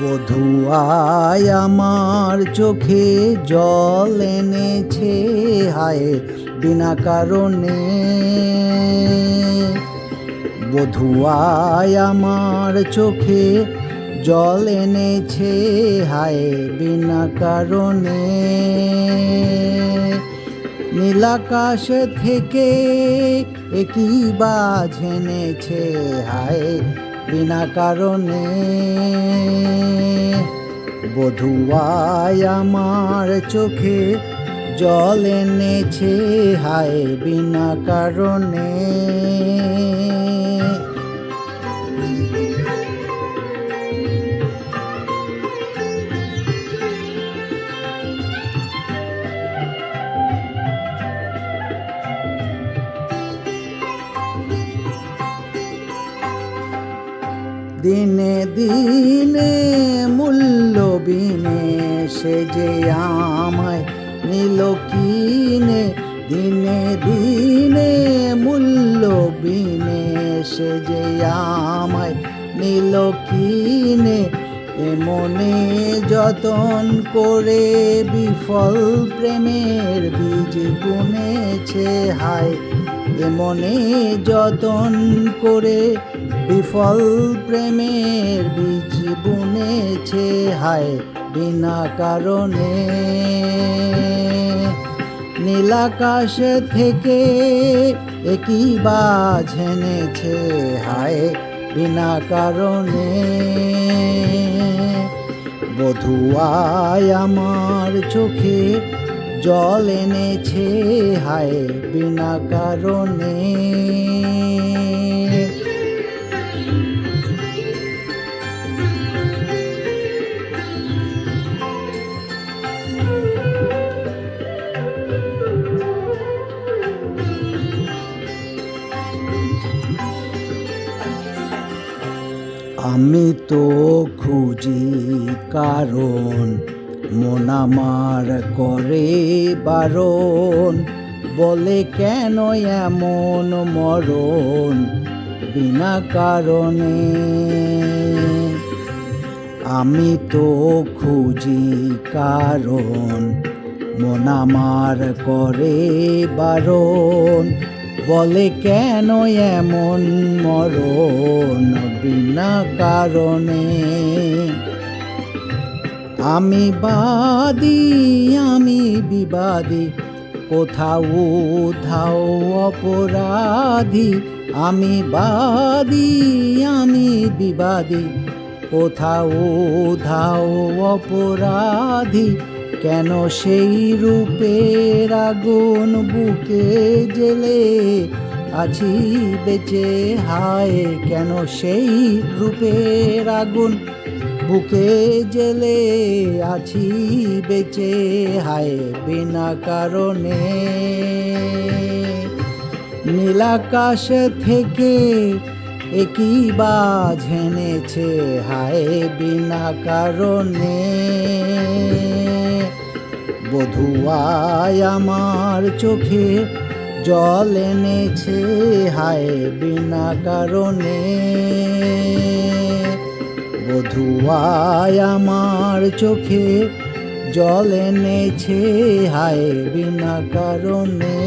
বধুয়ায় আমার চোখে জল এনেছে, হায়, বিনা কারণে। বধুয়ায় আমার চোখে জল এনেছে, হায়, বিনা কারণে। নীলাকাশ থেকে একই বাজ এনেছে, হায় বিনা কারণে বধুয়ায় আমার চোখে জল এনেছে হায় বিনা কারণে। দিনে দিনে মূল্য বিনে সে যে আমায় নিল কিনে, দিনে দিনে মূল্য বিনে সে যে আমায় নিল কিনে এমনে যতন করে বিফল প্রেমের বীজ বুনেছে হায় এমনে যতন করে বিফল প্রেমের বীজ বুনেছে, হায় বিনা কারণে। নীলাকাশ থেকে একই বাজ এনেছে, হায় বিনা কারণে। বধুয়ায় আমার চোখে জল এনেছে হায় বিনা কারণে। আমি তো খুঁজি কারণ মন আমার করে বারণ। বলে কেন এমন মরণ? বিনা কারণে। আমি তো খুঁজি কারণ। মন আমার করে বারণ। বলে কেন এমন মরণ? বিনা কারণে। আমি বাদী, আমি বিবাদী। কোথাও ধাও অপরাধী। আমি বাদী, আমি বিবাদী। কোথাও ধাও অপরাধী। কেন সেই রূপের আগুন বুকে জেলে আছি বেঁচে হায়? কেন সেই রূপের আগুন বুকে জেলে আছি বেঁচে, হায় বিনা কারণে। নীলাকাশ থেকে একই বাজ এনেছে হায় বিনা কারণে। বধুয়ায় আমার চোখে জল এনেছে, হায় বিনা কারণে। বধুয়ায় আমার চোখে জল এনেছে হায় বিনা কারণে।